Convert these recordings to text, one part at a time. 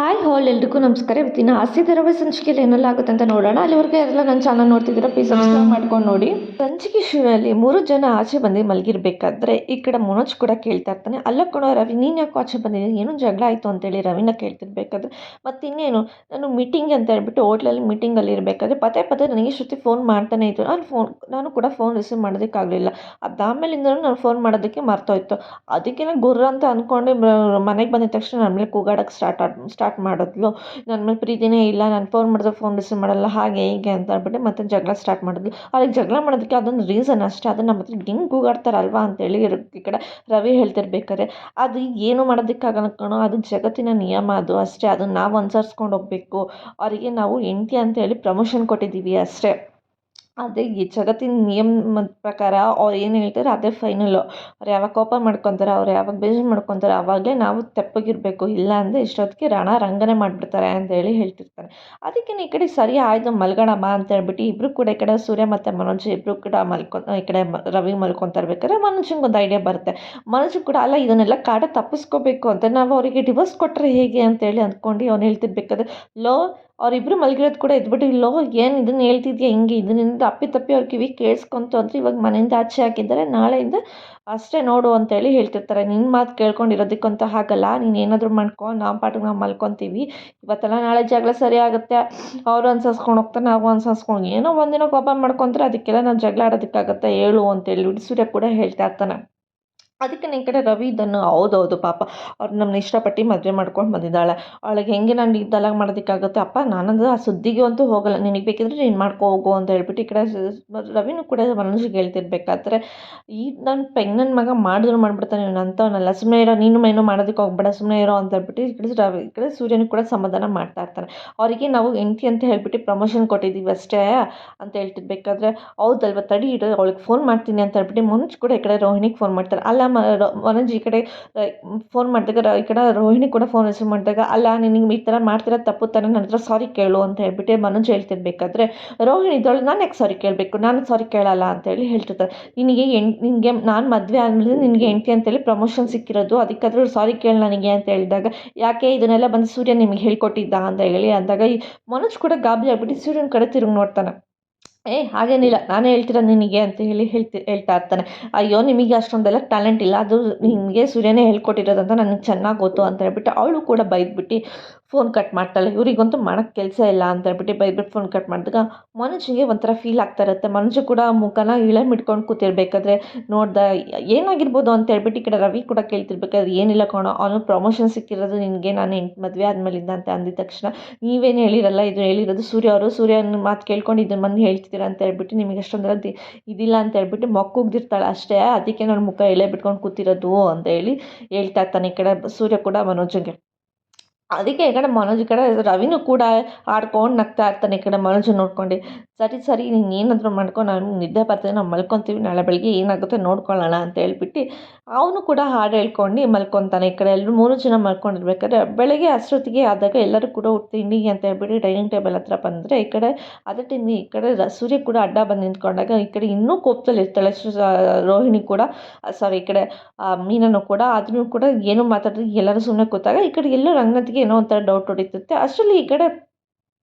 Hi ಹಾಲ್ ಎಲ್ರಿಗೂ ನಮಸ್ಕಾರ. ಇವತ್ತಿನ ಹಾಸ್ಯ ಧಾರಾವಾಹಿ ಸಂಚಿಕೆಯಲ್ಲಿ ಏನೆಲ್ಲ ಆಗುತ್ತೆ ಅಂತ ನೋಡೋಣ. ಅಲ್ಲಿವರೆಗೆ ಎಲ್ಲ ನನ್ನ ಚಾನಲ್ ನೋಡ್ತಿದ್ದೀರಾ ಪ್ಲೀಸ್ ಸಬ್ಸ್ಕ್ರೈಬ್ ಮಾಡ್ಕೊಂಡು ನೋಡಿ. ಸಂಚಿಕೆ ಶೂನಲ್ಲಿ ಮೂರು ಜನ ಆಚೆ ಬಂದು ಮಲಗಿರ್ಬೇಕಾದ್ರೆ ಈ ಕಡೆ ಮನೋಜ್ ಕೂಡ ಕೇಳ್ತಾ ಇರ್ತಾನೆ. ಅಲ್ಲ ಕಣೋ ರವಿ ನೀನು ಯಾಕೆ ಆಚೆ ಬಂದಿದ್ದೀನಿ ಏನು ಜಗಳ ಆಯಿತು ಅಂತೇಳಿ ರವಿನ ಕೇಳ್ತಿರ್ಬೇಕಾದ್ರೆ ಮತ್ತು ಇನ್ನೇನು? ನಾನು ಮೀಟಿಂಗ್ ಅಂತ ಹೇಳ್ಬಿಟ್ಟು ಹೋಟ್ಲಲ್ಲಿ ಮೀಟಿಂಗಲ್ಲಿ ಇರಬೇಕಾದ್ರೆ ಪದೇ ಪದೇ ನನಗೆ ಶ್ರುತಿ ಫೋನ್ ಮಾಡ್ತಾನೆ ಇತ್ತು ನಾನು ಫೋನ್ ನಾನು ಕೂಡ ಫೋನ್ ರಿಸೀವ್ ಮಾಡೋದಕ್ಕಾಗಲಿಲ್ಲ. ಅದಾದಮೇಲಿಂದ ನಾನು ಫೋನ್ ಮಾಡೋದಕ್ಕೆ ಮರ್ತೋಯ್ತು. ಅದಕ್ಕೆ ನಾನು ಗುರ್ರ ಅಂತ ಅಂದ್ಕೊಂಡೆ ಮನೆಗೆ ಬಂದಿದ ತಕ್ಷಣ ನನ್ನ ಮೇಲೆ ಕೂಗಾಡೋಕ್ಕೆ ಸ್ಟಾರ್ಟ್ ಆಡ್ ಸ್ಟಾರ್ಟ್ ಮಾಡಿದ್ಲು? ನನ್ನ ಮೇಲೆ ಪ್ರೀತಿನೇ ಇಲ್ಲ, ನಾನು ಫೋನ್ ಮಾಡಿದ್ರೆ ಫೋನ್ ರಿಸೀವ್ ಮಾಡಲ್ಲ, ಹಾಗೆ ಹೀಗೆ ಅಂತ ಹೇಳ್ಬಿಟ್ಟು ಮತ್ತೆ ಜಗಳ ಸ್ಟಾರ್ಟ್ ಮಾಡಿದ್ಲು. ಅವ್ರಿಗೆ ಜಗಳ ಮಾಡೋದಕ್ಕೆ ಅದೊಂದು ರೀಸನ್ ಅಷ್ಟೇ, ಅದನ್ನು ನಮ್ಮ ಹತ್ರ ಹೆಂಗೆ ಕೂಗಾಡ್ತಾರಲ್ವಾ ಅಂತೇಳಿ ಈ ಕಡೆ ರವಿ ಹೇಳ್ತಿರ್ಬೇಕಾದ್ರೆ, ಅದು ಏನು ಮಾಡೋದಕ್ಕಾಗಲ್ಲ ಕಣೋ, ಅದು ಜಗತ್ತಿನ ನಿಯಮ ಅದು ಅಷ್ಟೇ, ಅದನ್ನು ನಾವು ಅನುಸರಿಸ್ಕೊಂಡು ಹೋಗಬೇಕು. ಅವರಿಗೆ ನಾವು ಹೆಂಡ್ತಿ ಅಂತೇಳಿ ಪ್ರಮೋಷನ್ ಕೊಟ್ಟಿದ್ದೀವಿ ಅಷ್ಟೇ. ಅದೇ ಈ ಜಗತ್ತಿನ ನಿಯಮದ ಪ್ರಕಾರ ಅವ್ರು ಏನು ಹೇಳ್ತಾರೆ ಅದೇ ಫೈನಲ್ಲು ಅವ್ರು ಯಾವಾಗ ಕೋಪ ಮಾಡ್ಕೊತಾರೆ, ಅವ್ರು ಯಾವಾಗ ಬೇಜಾರು ಮಾಡ್ಕೊತಾರೆ ಆವಾಗಲೇ ನಾವು ತೆಪ್ಪಗಿರಬೇಕು. ಇಲ್ಲ ಅಂದರೆ ಇಷ್ಟೊತ್ತಿಗೆ ರಣ ರಂಗನೆ ಮಾಡಿಬಿಡ್ತಾರೆ ಅಂತೇಳಿ ಹೇಳ್ತಿರ್ತಾರೆ. ಅದಕ್ಕೆ ಈ ಕಡೆ ಸರಿ ಆಯಿತು ಮಲ್ಗೋಣಮ್ಮ ಅಂತ ಹೇಳ್ಬಿಟ್ಟು ಇಬ್ಬರು ಕೂಡ ಈ ಕಡೆ ಸೂರ್ಯ ಮತ್ತು ಮನೋಜ್ ಇಬ್ಬರು ಕೂಡ ಮಲ್ಕೊ, ಈ ಕಡೆ ರವಿ ಮಲ್ಕೊತಾ ಇರ್ಬೇಕಾದ್ರೆ ಮನೋಜಿಗೆ ಒಂದು ಐಡಿಯಾ ಬರುತ್ತೆ. ಮನೋಜ್ ಕೂಡ ಅಲ್ಲ, ಇದನ್ನೆಲ್ಲ ಕಾಡ ತಪ್ಪಿಸ್ಕೋಬೇಕು ಅಂತ ನಾವು ಅವರಿಗೆ ಡಿವೋರ್ಸ್ ಕೊಟ್ಟರೆ ಹೇಗೆ ಅಂತೇಳಿ ಅಂದ್ಕೊಂಡು ಅವ್ನು ಹೇಳ್ತಿರ್ಬೇಕಾದ್ರೆ, ಲೋ ಅವರಿಬ್ಬರು ಮಲಗಿರೋದು ಕೂಡ ಎದ್ಬಿಟ್ಟು ಇಲ್ಲೋ, ಏನು ಇದನ್ನು ಹೇಳ್ತಿದ್ಯಾ ಹಿಂಗೆ? ತಪ್ಪಿ ಅವ್ರ ಕಿವಿ ಕೇಳಿಸ್ಕೊಂತು ಅಂದರೆ ಇವಾಗ ಮನೆಯಿಂದ ಆಚೆ ಹಾಕಿದ್ದಾರೆ. ನಾಳೆಯಿಂದ ಅಷ್ಟೇ ನೋಡು ಅಂತೇಳಿ ಹೇಳ್ತಿರ್ತಾರೆ. ನಿನ್ನ ಮಾತು ಕೇಳ್ಕೊಂಡಿರೋದಕ್ಕಂತ ಹಾಗಲ್ಲ. ನೀನು ಏನಾದರೂ ಮಾಡ್ಕೊ. ನಾವು ಪಾಟಿಗೆ ನಾವು ಮಲ್ಕೊತೀವಿ. ಇವತ್ತಲ್ಲ ನಾಳೆ ಜಗಳ ಸರಿ ಆಗುತ್ತೆ. ಅವರು ಅನ್ಸಸ್ಕೊಂಡು ಹೋಗ್ತಾರೆ, ನಾವು ಅನ್ಸಸ್ಕೊಂಡು ಏನೋ ಒಂದಿನ ಕೋಪ ಮಾಡ್ಕೊತಾರೆ. ಅದಕ್ಕೆಲ್ಲ ನಾವು ಜಗಳ ಆಡೋದಕ್ಕಾಗತ್ತೆ. ಹೇಳು ಅಂತೇಳಿ. ಸೂರ್ಯ ಕೂಡ ಹೇಳ್ತಾ ಇರ್ತಾನೆ. ಅದಕ್ಕೆ ನಿನ್ನ ಕಡೆ ರವಿ ಇದನ್ನು, ಹೌದೌದು ಪಾಪ, ಅವ್ರು ನಮ್ಮನ್ನ ಇಷ್ಟಪಟ್ಟು ಮದುವೆ ಮಾಡ್ಕೊಂಡು ಬಂದಿದ್ದಾಳೆ. ಅವಳಿಗೆ ಹೆಂಗೆ ನಾನು ಇದೆಲ್ಲ ಮಾಡೋದಕ್ಕಾಗುತ್ತೆ? ಅಪ್ಪ, ನಾನಂದ್ರೆ ಆ ಸುದ್ದಿಗೆ ಅಂತೂ ಹೋಗಲ್ಲ. ನಿನಗೆ ಬೇಕಿದ್ರೆ ನೀನು ಮಾಡ್ಕೊ, ಹೋಗು ಅಂತ ಹೇಳ್ಬಿಟ್ಟು ಈ ಕಡೆ ರವಿನೂ ಕೂಡ ಮನಸ್ಸಿಗೆ ಹೇಳ್ತಿರ್ಬೇಕಾದ್ರೆ, ಈ ನನ್ನ ಪೆಂಗನ ಮಗ ಮಾಡಿದ್ರು ಮಾಡ್ಬಿಡ್ತಾನೆ ನೀನು ಅಂಥವನಲ್ಲ. ಸುಮ್ಮನೆ ಇರೋ, ನೀನು ಮೈನೂ ಮಾಡೋದಕ್ಕೆ ಹೋಗ್ಬೇಡ ಸುಮ್ಮನೆ ಇರೋ ಅಂತ ಹೇಳ್ಬಿಟ್ಟು ಈ ಕಡೆ ರವಿ, ಈ ಕಡೆ ಸೂರ್ಯನೂ ಕೂಡ ಸಮಾಧಾನ ಮಾಡ್ತಾ ಇರ್ತಾನೆ. ಅವರಿಗೆ ನಾವು ಹೆಂಡ್ತಿ ಅಂತ ಹೇಳ್ಬಿಟ್ಟು ಪ್ರಮೋಷನ್ ಕೊಟ್ಟಿದ್ದೀವಿ ಅಷ್ಟೇ ಅಂತ ಹೇಳ್ತಿರ್ಬೇಕಾದ್ರೆ, ಹೌದಲ್ವ, ತಡಿ ಇಡೋ, ಅವಳಿಗೆ ಫೋನ್ ಮಾಡ್ತೀನಿ ಅಂತ ಹೇಳ್ಬಿಟ್ಟು ಮುಂಚೆ ಕೂಡ ಈ ಕಡೆ ರೋಹಿಣಿಗೆ ಫೋನ್ ಮಾಡ್ತಾರೆ. ಅಲ್ಲ ಮನೋಜ್ ಈ ಕಡೆ ಫೋನ್ ಮಾಡಿದಾಗ ಈ ಕಡೆ ರೋಹಿಣಿ ಕೂಡ ಫೋನ್ ರಿಸೀವ್ ಮಾಡಿದಾಗ, ಅಲ್ಲ ನಿನಗೆ ಈ ಥರ ಮಾಡ್ತಿರೋ ತಪ್ಪು ತಾನೆ ನನ್ನ ಹತ್ರ ಸಾರಿ ಕೇಳು ಅಂತ ಹೇಳ್ಬಿಟ್ಟು ಮನೋಜ್ ಹೇಳ್ತಿರ್ಬೇಕಾದ್ರೆ, ರೋಹಿಣಿ ಇದ್ದವಳು ನಾನು ಯಾಕೆ ಸಾರಿ ಕೇಳಬೇಕು? ನಾನು ಸಾರಿ ಕೇಳಲ್ಲ ಅಂತೇಳಿ ಹೇಳ್ತಿರ್ತಾರೆ. ನಿನಗೆ ಎಣ್, ನಿನಗೆ ನಾನು ಮದುವೆ ಆದಮೇಲೆ ನಿನಗೆ ಹೆಂಡ್ತಿ ಅಂತೇಳಿ ಪ್ರಮೋಷನ್ ಸಿಕ್ಕಿರೋದು, ಅದಕ್ಕಾದ್ರೂ ಸಾರಿ ಕೇಳ ನನಗೆ ಅಂತ ಹೇಳಿದಾಗ, ಯಾಕೆ ಇದನ್ನೆಲ್ಲ ಬಂದು ಸೂರ್ಯ ನಿಮಗೆ ಹೇಳ್ಕೊಟ್ಟಿದ್ದ? ಅಂತ ಹೇಳಿ ಅಂದಾಗ, ಈ ಮನೋಜ್ ಕೂಡ ಗಾಬರಿ ಆಗ್ಬಿಟ್ಟು ಸೂರ್ಯನ ಕಡೆ ತಿರುಗಿ ನೋಡ್ತಾನೆ. ಏ, ಹಾಗೇನಿಲ್ಲ. ನಾನೇ ಹೇಳ್ತಿರೋದು ನಿನಗೆ ಅಂತ ಹೇಳಿ ಹೇಳ್ತಿ, ಹೇಳ್ತಾ ಇರ್ತಾನೆ. ಅಯ್ಯೋ, ನಿಮಗೆ ಅಷ್ಟೊಂದೆಲ್ಲ ಟ್ಯಾಲೆಂಟ್ ಇಲ್ಲ. ಅದು ನಿಮಗೆ ಸೂರ್ಯನೇ ಹೇಳ್ಕೊಟ್ಟಿರೋದು ಅಂತ ನನಗೆ ಚೆನ್ನಾಗಿ ಗೊತ್ತು ಅಂತ ಹೇಳ್ಬಿಟ್ಟು ಅವಳು ಕೂಡ ಬೈದ್ಬಿಟ್ಟು ಫೋನ್ ಕಟ್ ಮಾಡ್ತಾಳೆ. ಇವರಿಗಂತೂ ಮಾಡೋಕ್ಕೆ ಕೆಲಸ ಇಲ್ಲ ಅಂತ ಹೇಳ್ಬಿಟ್ಟು ಬೈಬಿಟ್ಟು ಫೋನ್ ಕಟ್ ಮಾಡಿದಾಗ ಮನುಷ್ಯಗೆ ಒಂಥರ ಫೀಲ್ ಆಗ್ತಾ ಇರುತ್ತೆ. ಮನುಷ್ಯ ಕೂಡ ಮುಖನ ಇಳೆ ಮಿಟ್ಕೊಂಡು ಕೂತಿರ್ಬೇಕಾದ್ರೆ ನೋಡ್ದ ಏನಾಗಿರ್ಬೋದು ಅಂತ ಹೇಳ್ಬಿಟ್ಟು ಈ ಕಡೆ ರವಿ ಕೂಡ ಕೇಳ್ತಿರ್ಬೇಕಾದ್ರೆ, ಏನಿಲ್ಲ ಕಣ, ಅವನು ಪ್ರಮೋಷನ್ ಸಿಕ್ಕಿರೋದು ನಿನಗೆ, ನಾನು ಎಂಟು ಮದುವೆ ಆದಮೇಲಿಂದ ಅಂತ ಅಂದಿದ ತಕ್ಷಣ, ನೀವೇನು ಹೇಳಿರಲ್ಲ, ಇದು ಹೇಳಿರೋದು ಸೂರ್ಯ ಅವರು, ಸೂರ್ಯನ ಮಾತು ಕೇಳ್ಕೊಂಡು ಇದನ್ನು ಬಂದು ಹೇಳ್ತಿದ್ದೀರ ಅಂತ ಹೇಳ್ಬಿಟ್ಟು ನಿಮಗೆ ಅಷ್ಟೊಂದರ ಇದಿಲ್ಲ ಅಂತ ಹೇಳ್ಬಿಟ್ಟು ಮೊಕ್ಕುಗ್ದಿರ್ತಾಳೆ. ಅಷ್ಟೇ, ಅದಕ್ಕೆ ನನ್ನ ಮುಖ ಎಳೆ ಬಿಟ್ಕೊಂಡು ಕೂತಿರೋದು ಅಂತ ಹೇಳಿ ಹೇಳ್ತಾ ಇರ್ತಾನೆ ಈ ಕಡೆ ಸೂರ್ಯ ಕೂಡ ಮನೋಜಿಗೆ. ಅದಕ್ಕೆ ಈ ಕಡೆ ಮನೋಜ್ ಈ ಕಡೆ ರವಿನೂ ಕೂಡ ಆಡ್ಕೊಂಡು ನಗ್ತಾ ಇರ್ತಾನೆ ಈ ಕಡೆ ಮನೋಜ್ ನೋಡ್ಕೊಂಡು. ಸರಿ ಸರಿ, ನೀನು ಏನಾದರೂ ಮಾಡ್ಕೊ, ನಾನು ನಿದ್ದೆ ಬರ್ತದೆ ನಾವು ಮಲ್ಕೊತೀವಿ, ನಾಳೆ ಬೆಳಗ್ಗೆ ಏನಾಗುತ್ತೆ ನೋಡ್ಕೊಳ್ಳೋಣ ಅಂತ ಹೇಳ್ಬಿಟ್ಟು ಅವನು ಕೂಡ ಹಾಡು ಹೇಳ್ಕೊಂಡು ಮಲ್ಕೊತಾನೆ. ಈ ಕಡೆ ಎಲ್ಲರೂ ಮೂರು ಜನ ಮಲ್ಕೊಂಡಿರ್ಬೇಕಾದ್ರೆ ಬೆಳಗ್ಗೆ ಅಷ್ಟೊತ್ತಿಗೆ ಆದಾಗ ಎಲ್ಲರೂ ಕೂಡ ತಿಂಡಿಗೆ ಅಂತ ಹೇಳ್ಬಿಟ್ಟು ಡೈನಿಂಗ್ ಟೇಬಲ್ ಹತ್ರ ಬಂದರೆ ಈ ಕಡೆ ಅದೇ ತಿಂಡಿ ಈ ಕಡೆ ಸೂರ್ಯ ಕೂಡ ಅಡ್ಡ ಬಂದು ನಿಂತ್ಕೊಂಡಾಗ ಈ ಕಡೆ ಇನ್ನೂ ಕೋಪದಲ್ಲಿ ಇರ್ತಾಳೆ. ರೋಹಿಣಿ ಕೂಡ ಸಾರಿ ಈ ಕಡೆ ಮೀನನ್ನು ಕೂಡ ಅದನ್ನು ಕೂಡ ಏನು ಮಾತಾಡಿದ್ರೆ ಎಲ್ಲರೂ ಸುಮ್ಮನೆ ಕೂತಾಗ ಈ ಕಡೆ ಎಲ್ಲೋ ರಂಗನಾಥಿಗೆ ಏನೋ ಒಂಥರ ಡೌಟ್ ಹೊಡಿತುತ್ತೆ ಅಷ್ಟರಲ್ಲಿ ಈ ಕಡೆ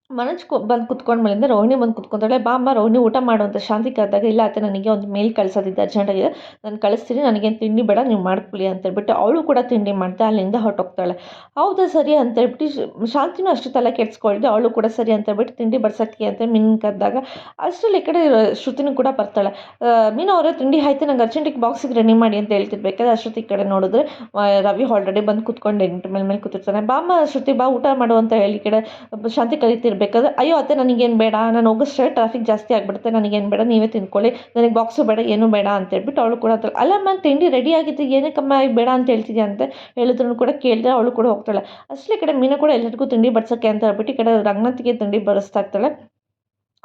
ಮನೋಜ್ ಕು ಬಂದು ಕುತ್ಕೊಂಡ ಮೇಲಿಂದ ರೋಹಿಣಿ ಬಂದು ಕುತ್ಕೊಂತಾಳೆ ಬಾ ಅಮ್ಮ, ರೋಹಿಣಿ ಊಟ ಮಾಡು ಅಂತ ಶಾಂತಿ ಕರೆದಾಗ ಇಲ್ಲ ಅತ್ತೆ, ನನಗೆ ಒಂದು ಮೇಲ್ ಕಳ್ಸೋದಿದೆ ಅರ್ಜೆಂಟಾಗಿದೆ ನಾನು ಕಳಿಸ್ತೀನಿ, ನನಗೇನು ತಿಂಡಿ ಬೇಡ, ನೀವು ಮಾಡ್ಕೊಳ್ಳಿ ಅಂತೇಳ್ಬಿಟ್ಟು ಅವಳು ಕೂಡ ತಿಂಡಿ ಮಾಡ್ತಾ ಅಲ್ಲಿಂದ ಹೊರಟೋಗ್ತಾಳೆ. ಹೌದಾ ಸರಿ ಅಂತೇಳ್ಬಿಟ್ಟು ಶಾಂತಿನೂ ಅಷ್ಟು ತಲೆ ಕೆಡ್ಸ್ಕೊಳ್ದೆ, ಅವಳು ಕೂಡ ಸರಿ ಅಂತೇಳ್ಬಿಟ್ಟು ತಿಂಡಿ ಬಡ್ಸೋಕ್ಕೆ ಅಂತ ಮೀನು ಕರೆದಾಗ ಅಷ್ಟರಲ್ಲಿ ಈ ಕಡೆ ಶ್ರುತಿನೂ ಕೂಡ ಬರ್ತಾಳೆ. ಮೀನು ಅವರೇ, ತಿಂಡಿ ಆಯ್ತು? ನಂಗೆ ಅರ್ಜೆಂಟಿಗೆ ಬಾಕ್ಸಿಗೆ ರೆಡಿ ಮಾಡಿ ಅಂತ ಹೇಳ್ತಿರ್ಬೇಕಾದ್ರೆ ಅಷ್ಟೊತ್ತಿ ಈ ಕಡೆ ನೋಡಿದ್ರೆ ರವಿ ಆಲ್ರೆಡಿ ಬಂದು ಕುತ್ಕೊಂಡು ಎಂಟು ಮೇಲೆ ಮೇಲೆ ಕೂತಿರ್ತಾನೆ. ಬಾಮ್ಮ ಶ್ರುತಿ, ಬಾ ಊಟ ಮಾಡು ಅಂತ ಹೇಳಿ ಈ ಕಡೆ ಶಾಂತಿ ಕರಿತಿರ್ಬೇಕು ಬೇಕಾದ್ರೆ, ಅಯ್ಯೋ, ಅತ್ತೆ, ನನಗೇನು ಬೇಡ, ನಾನು ಹೋಗೋಷ್ಟೇ ಟ್ರಾಫಿಕ್ ಜಾಸ್ತಿ ಆಗಿಬಿಡುತ್ತೆ, ನನಗೇನು ಬೇಡ, ನೀವೇ ತಿಂದ್ಕೊಳ್ಳಿ ನನಗೆ ಬಾಕ್ಸು ಬೇಡ, ಏನೂ ಬೇಡ ಅಂತ ಹೇಳ್ಬಿಟ್ಟು ಅವಳು ಕೂಡ ಅಲ್ಲಮ್ಮ ತಿಂಡಿ ರೆಡಿ ಆಗಿತ್ತು ಏನಕ್ಕಮ್ಮ ಬೇಡ ಅಂತ ಹೇಳ್ತಿದ್ಯಾ? ಅಂತ ಹೇಳಿದ್ರು ಕೂಡ ಕೇಳಿದ್ರೆ ಅವಳು ಕೂಡ ಹೋಗ್ತಾಳೆ. ಅಷ್ಟೇ ಕಡೆ ಮೀನು ಕೂಡ ಎಲ್ಲರಿಗೂ ತಿಂಡಿ ಬಡ್ಸೋಕ್ಕೆ ಅಂತ ಹೇಳ್ಬಿಟ್ಟು ಈ ಕಡೆ ರಂಗನಾಥಿಗೆ ತಿಂಡಿ ಬಡಿಸ್ತಾ ಇರ್ತಾಳೆ.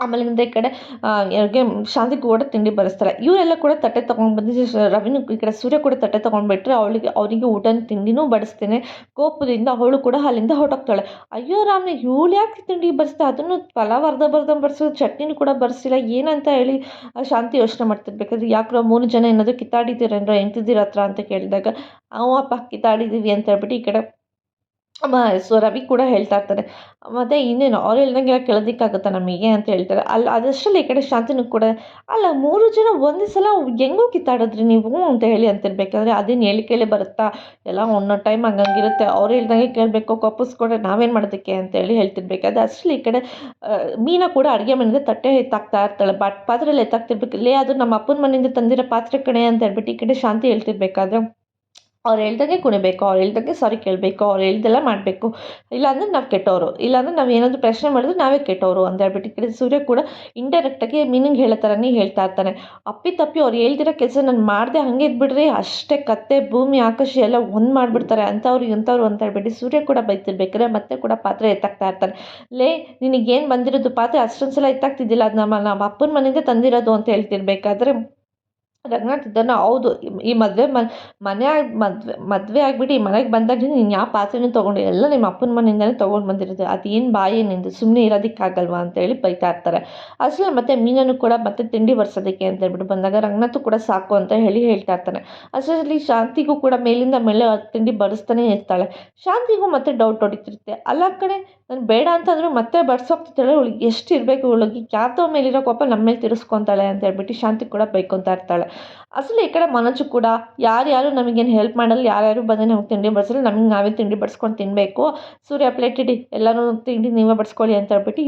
ಆಮೇಲಿಂದ ಈ ಕಡೆ ಅವ್ರಿಗೆ ಶಾಂತಿ ಕೂಡ ತಿಂಡಿ ಬರೆಸ್ತಾರೆ ಇವರೆಲ್ಲ ಕೂಡ ತಟ್ಟೆ ತೊಗೊಂಡು ಬಂದು ರವಿನೂ ಈ ಕಡೆ ಸೂರ್ಯ ಕೂಡ ತಟ್ಟೆ ತೊಗೊಂಡ್ಬಿಟ್ರೆ ಅವಳಿಗೆ ಅವರಿಗೆ ಊಟನ ತಿಂಡಿನೂ ಬಡಿಸ್ತೇನೆ. ಕೋಪದಿಂದ ಅವಳು ಕೂಡ ಅಲ್ಲಿಂದ ಹೊರಟೋಗ್ತಾಳೆ. ಅಯ್ಯೋ ರಾಮ್ನ, ಇವಳು ಯಾಕೆ ತಿಂಡಿ ಬರೆಸ್ತಾ ಅದನ್ನು ಪಲಾವ್ ಅರ್ಧ ಬರ್ಧ ಬರೆಸೋದು ಚಟ್ನಿನೂ ಕೂಡ ಬರೆಸಿಲ್ಲ ಏನಂತ ಹೇಳಿ ಶಾಂತಿ ಯೋಚನೆ ಮಾಡ್ತಿರ್ಬೇಕಾದ್ರೆ ಯಾಕ್ರೋ ಮೂರು ಜನ ಏನಾದರೂ ಕಿತ್ತಾಡಿದ್ದೀರೇನೋ ಎಂತಿದ್ದೀರ ಹತ್ರ ಅಂತ ಕೇಳಿದಾಗ ಅಪ್ಪ ಕಿತ್ತಾಡಿದ್ದೀವಿ ಅಂತ ಹೇಳ್ಬಿಟ್ಟು ಈ ಕಡೆ ಸೊ ರವಿ ಕೂಡ ಹೇಳ್ತಾ ಇರ್ತಾರೆ, ಮತ್ತು ಇನ್ನೇನು? ಅವ್ರು ಹೇಳ್ದಂಗೆಲ್ಲ ಕೇಳೋದಕ್ಕಾಗುತ್ತಾ ನಮಗೆ? ಅಂತ ಹೇಳ್ತಾರೆ. ಅಲ್ಲಿ ಅದಷ್ಟರಲ್ಲಿ ಈ ಕಡೆ ಶಾಂತಿನೂ ಕೂಡ, ಅಲ್ಲ, ಮೂರು ಜನ ಒಂದೇ ಸಲ ಹೆಂಗೋ ಕಿತ್ತಾಡಿದ್ರಿ ನೀವು? ಅಂತ ಹೇಳಿ ಅಂತಿರ್ಬೇಕಾದ್ರೆ, ಅದೇನು ಹೇಳಿ ಕೇಳಿ ಬರುತ್ತಾ? ಎಲ್ಲ ಒಂದೊಂದು ಟೈಮ್ ಹಂಗಂಗಿರುತ್ತೆ. ಅವ್ರು ಹೇಳ್ದಂಗೆ ಕೇಳಬೇಕು, ಕಪ್ಪಿಸ್ಕೊಂಡ್ರೆ ನಾವೇನು ಮಾಡೋದಕ್ಕೆ ಅಂತೇಳಿ ಹೇಳ್ತಿರ್ಬೇಕಾದ್ರೆ ಅಷ್ಟರಲ್ಲಿ ಈ ಕಡೆ ಮೀನಾ ಕೂಡ ಅಡುಗೆ ಮನೆಯಿಂದ ತಟ್ಟೆ ಎತ್ತಾಕ್ತಾ ಇರ್ತಾಳೆ. ಬಟ್ ಪಾತ್ರೆಯಲ್ಲಿ ಎತ್ತಾಕ್ತಿರ್ಬೇಕು, ಲೇ, ಅದು ನಮ್ಮ ಅಪ್ಪನ ಮನೆಯಿಂದ ತಂದಿರೋ ಪಾತ್ರೆ ಕಣೆ ಅಂತ ಹೇಳ್ಬಿಟ್ಟು ಈ ಕಡೆ ಶಾಂತಿ ಹೇಳ್ತಿರ್ಬೇಕಾದ್ರೆ ಅವ್ರು ಹೇಳ್ದಂಗೆ ಕುಣಿಬೇಕು, ಅವ್ರು ಹೇಳ್ದಂಗೆ ಸಾರಿ ಕೇಳಬೇಕು, ಅವ್ರು ಹೇಳ್ದೆಲ್ಲ ಮಾಡಬೇಕು. ಇಲ್ಲಾಂದರೆ ನಾವು ಕೆಟ್ಟವರು ಇಲ್ಲಾಂದರೆ ನಾವು ಏನಾದರೂ ಪ್ರಶ್ನೆ ಮಾಡಿದ್ರೆ ನಾವೇ ಕೆಟ್ಟವರು ಅಂತ ಹೇಳ್ಬಿಟ್ಟು ಈ ಸೂರ್ಯ ಕೂಡ ಇಂಡೈರೆಕ್ಟಾಗಿ ಮೀನಿಂಗ್ ಹೇಳೋ ಥರನೇ ಹೇಳ್ತಾ ಇರ್ತಾನೆ. ಅಪ್ಪಿ ತಪ್ಪಿ ಅವ್ರು ಹೇಳ್ದಿರೋ ಕೆಲಸ ನಾನು ಮಾಡಿದೆ ಹಾಗೆ ಇದ್ಬಿಡ್ರಿ, ಅಷ್ಟೇ ಕತ್ತೆ, ಭೂಮಿ, ಆಕಾಶ ಎಲ್ಲ ಒಂದು ಮಾಡಿಬಿಡ್ತಾರೆ ಅಂಥವ್ರು ಇಂಥವ್ರು ಅಂತ ಹೇಳ್ಬಿಟ್ಟು ಸೂರ್ಯ ಕೂಡ ಬೈತಿರ್ಬೇಕಾದ್ರೆ ಮತ್ತೆ ಕೂಡ ಪಾತ್ರೆ ಎತ್ತಾಕ್ತಾ ಇರ್ತಾನೆ. ಲೇ ನಿನಗೇನು ಬಂದಿರೋದು ಪಾತ್ರೆ ಅಷ್ಟೊಂದು ಸಲ ಎತ್ತಾಗ್ತಿದ್ದಿಲ್ಲ ಅದು ನಮ್ಮ ನಮ್ಮ ಅಪ್ಪನ ಮನೆಯಿಂದ ತಂದಿರೋದು ಅಂತ ಹೇಳ್ತಿರ್ಬೇಕಾದ್ರೆ ರಂಗನಾಥ್ ಇದ್ದಾನ ಹೌದು, ಈ ಮದುವೆ ಮನೆ ಮದುವೆ ಮದುವೆ ಆಗಿಬಿಟ್ಟು ಈ ಮನೆಗೆ ಬಂದಾಗ ನೀನು ಯಾವ ಪಾತ್ರೆನೂ ತೊಗೊಂಡು ಎಲ್ಲ ನಿಮ್ಮ ಅಪ್ಪನ ಮನೆಯಿಂದಲೇ ತೊಗೊಂಡು ಬಂದಿರೋದು. ಅದೇನು ಬಾಯಿ ನಿಂದು? ಸುಮ್ಮನೆ ಇರೋದಕ್ಕಾಗಲ್ವಾ ಅಂತೇಳಿ ಬೈತಾ ಇರ್ತಾರೆ. ಅಸಲ ಮತ್ತೆ ಮೀನನ್ನು ಕೂಡ ಮತ್ತೆ ತಿಂಡಿ ಬರ್ಸೋದಕ್ಕೆ ಅಂತ ಹೇಳ್ಬಿಟ್ಟು ಬಂದಾಗ ರಂಗನಾಥ್ ಕೂಡ ಸಾಕು ಅಂತ ಹೇಳಿ ಹೇಳ್ತಾ ಇರ್ತಾನೆ. ಅಸಲಲ್ಲಿ ಶಾಂತಿಗೂ ಕೂಡ ಮೇಲಿಂದ ಮೇಲೆ ತಿಂಡಿ ಬಡಿಸ್ತಾನೆ ಇರ್ತಾಳೆ. ಶಾಂತಿಗೂ ಮತ್ತೆ ಡೌಟ್ ಹೊಡಿತಿರುತ್ತೆ. ಅಲ್ಲ ಕಡೆ ನಾನು ಬೇಡ ಅಂತಂದರೆ ಮತ್ತೆ ಬಡ್ಸೋಗ್ತಿದ್ದಾಳೆ ಅವಳಿಗೆ ಎಷ್ಟು ಇರಬೇಕು? ಇವಳಿಗೆ ಯಾತೋ ಮೇಲಿರೋ ಕೋಪ ನಮ್ಮ ಮೇಲೆ ತಿರ್ಸ್ಕೊತಾಳೆ ಅಂತ ಹೇಳ್ಬಿಟ್ಟು ಶಾಂತಿ ಕೂಡ ಬೈಕೊತಾ ಇರ್ತಾಳೆ. ಅಸಲು ಈ ಕಡೆ ಮನಸ್ಸು ಕೂಡ ಯಾರ್ಯಾರು ನಮಗೇನು ಹೆಲ್ಪ್ ಮಾಡಲ್ಲ, ಯಾರ್ಯಾರು ಬಂದು ನಮಗೆ ತಿಂಡಿ ಬಡಿಸಲ್ಲ, ನಮಗೆ ನಾವೇ ತಿಂಡಿ ಬಡಿಸ್ಕೊಂಡು ತಿನ್ನಬೇಕು ಸೂರ್ಯ ಪ್ಲೇಟ್ ಇಡಿ ಎಲ್ಲರೂ ತಿಂಡಿ ನೀವೇ ಬಡಿಸ್ಕೊಳ್ಳಿ ಅಂತ ಹೇಳ್ಬಿಟ್ಟು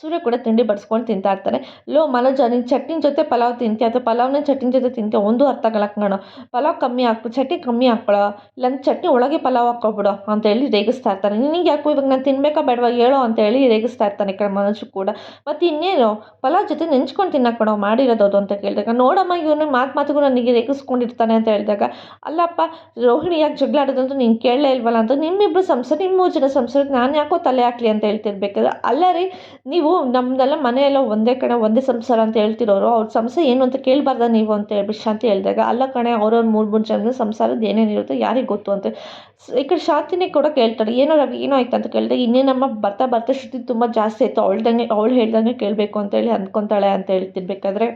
ಸೂರ್ಯ ಕೂಡ ತಿಂಡಿ ಬಡಿಸ್ಕೊಂಡು ತಿಂತಾ ಇರ್ತಾನೆ. ಲೋ, ಮನೋಜ, ನೀನು ಚಟ್ನಿ ಜೊತೆ ಪಲಾವ್ ತಿಂತೀಯ? ಅಥವಾ ಪಲಾವ್ನ ಚಟ್ನಿ ಜೊತೆ ತಿಂತೀಯ? ಒಂದು ಅರ್ಥ ಕಣೋ ಪಲಾವ್ ಕಮ್ಮಿ ಹಾಕು, ಚಟ್ನಿ ಕಮ್ಮಿ ಹಾಕ್ಕೊಳ. ಇಲ್ಲಾಂದ್ರೆ ಚಟ್ನಿ ಒಳಗೆ ಪಲಾವ್ ಹಾಕ್ಕೊಬಿಡು ಅಂತ ಹೇಳಿ ರೇಗಿಸ್ತಾ ಇರ್ತಾನೆ. ನಿನಗೆ ಯಾಕೋ ಇವಾಗ ನಾನು ತಿನ್ಬೇಕಾ ಬೇಡವಾ ಹೇಳೋ ಅಂತ ಹೇಳಿ ರೇಗಿಸ್ತಾ ಇರ್ತಾನೆ ಕಡೆ ಮನೋಜು ಕೂಡ. ಮತ್ತು ಇನ್ನೇನು? ಪಲಾವ್ ಜೊತೆ ನೆಂಚ್ಕೊಂಡು ತಿನ್ನಕ್ಕಣೋ ಮಾಡಿರೋದು ಅಂತ ಕೇಳಿದಾಗ. ನೋಡಮ್ಮ, ಇವನು ಮಾತು ಮಾತಿಗೂ ನನಗೆ ರೇಗಿಸ್ಕೊಂಡಿರ್ತಾನೆ ಅಂತ ಹೇಳಿದಾಗ. ಅಲ್ಲಪ್ಪ, ರೋಹಿಣಿ ಯಾಕೆ ಜಗಳಾಡೋದಂತೂ ನೀನು ಕೇಳಲೇ ಇಲ್ವಲ್ಲ ಅಂತ. ನಿಮ್ಮಿಬ್ಬರು ಸಂಸಾರ ನಿಮ್ಮ ಮೂರು ಜನ ಸಂಸಾರಕ್ಕೆ ನಾನು ಯಾಕೋ ತಲೆ ಹಾಕ್ಲಿ ಅಂತ ಹೇಳ್ತಿರ್ಬೇಕಾದ್ರೆ. ಅಲ್ಲ ರೀ ನಮ್ಮದೆಲ್ಲ ಮನೆಯೆಲ್ಲ ಒಂದೇ ಕಡೆ ಒಂದೇ ಸಂಸಾರ ಅಂತ ಹೇಳ್ತಿರೋರು, ಅವ್ರ ಸಂಸಾರ ಏನು ಅಂತ ಕೇಳಬಾರ್ದ ನೀವು ಅಂತ ಹೇಳ್ಬಿಟ್ಟು ಶಾಂತಿ ಹೇಳಿದಾಗ, ಅಲ್ಲ ಕಣೆ, ಅವ್ರವ್ರ ಮೂರು ಮೂರು ಜನ ಸಂಸಾರದ ಏನೇನಿರುತ್ತೋ ಯಾರಿಗೆ ಗೊತ್ತು ಅಂತ. ಈ ಕಡೆ ಶಾಂತಿನೇ ಕೂಡ ಕೇಳ್ತಾರೆ, ಏನೋ ರವಿ ಏನೋ ಆಯ್ತು ಅಂತ ಕೇಳಿದಾಗ ಇನ್ನೇನಮ್ಮ ಬರ್ತಾ ಬರ್ತಾ ಶ್ರುತಿ ತುಂಬ ಜಾಸ್ತಿ ಆಯಿತು, ಅವಳ್ದಂಗೆ, ಅವಳು ಹೇಳ್ದಂಗೆ ಕೇಳಬೇಕು ಅಂತೇಳಿ ಅಂದ್ಕೊತಾಳೆ ಅಂತ ಹೇಳ್ತಿರ್ಬೇಕಾದ್ರೆ